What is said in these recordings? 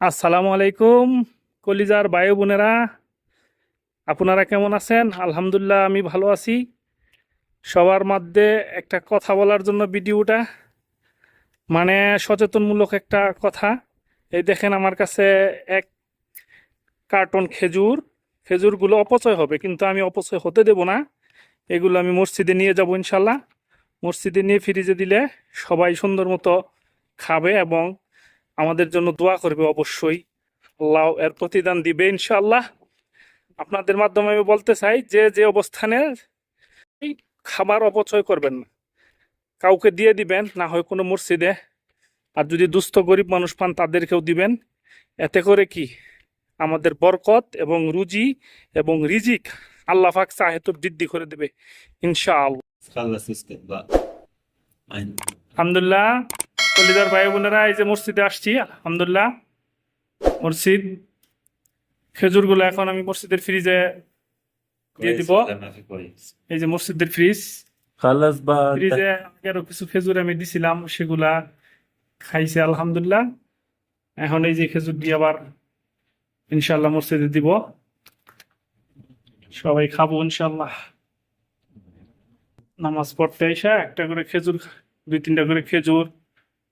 আসসালামু আলাইকুম, কলিজার বায়ু বোনেরা। আপনারা কেমন আছেন? আলহামদুলিল্লাহ, আমি ভালো আছি। সবার মধ্যে একটা কথা বলার জন্য ভিডিওটা মানে সচেতনমূলক একটা কথা। এই দেখেন আমার কাছে এক কার্টন খেজুর। খেজুরগুলো অপচয় হবে, কিন্তু আমি অপচয় হতে দেব না। এগুলো আমি মসজিদে নিয়ে যাব ইনশাল্লাহ। মসজিদে নিয়ে ফ্রিজে দিলে সবাই সুন্দর মতো খাবে এবং আমাদের জন্য দোয়া করবে অবশ্যই। আল্লাহ এর প্রতিদান দিবে ইনশাল্লাহ আপনাদের মাধ্যমে আমি বলতে চাই যে যে অবস্থানে খাবার অপচয় করবেন না। কাউকে দিয়ে দিবেন না হয় কোনো মসজিদে। আর যদি দুস্থ গরিব মানুষ পান তাদেরকেও দিবেন। এতে করে কি? আমাদের বরকত এবং রুজি এবং রিজিক আল্লাহ ফাক চাহে তো বৃদ্ধি করে দেবে ইনশাআল্লাহ। আলহামদুলিল্লাহ। কলিদার ভাই বোনেরা এই যে মসজিদে আসছি আলহামদুলিল্লাহ। মসজিদ খেজুরগুলো এখন আমি মসজিদের ফ্রিজে দিয়ে দিব। এই যে মসজিদের ফ্রিজ খালাস বা ফ্রিজে আরও কিছু খেজুর আমি দিছিলাম সেগুলা খাইছে আলহামদুলিল্লাহ। এখন এই যে খেজুর দিয়ে আবার ইনশাল্লাহ মসজিদে দিব। সবাই খাব ইনশাল্লাহ নামাজ পড়তে এসে একটা করে খেজুর দুই তিনটা করে খেজুর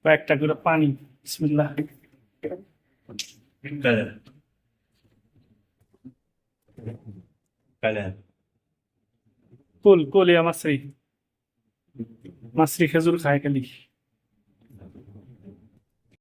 কয়েকটা করে পানি। বিসমিল্লাহ। কুল কুল ইয়া মাসরি। মাসরি খেজুর খায় খালি।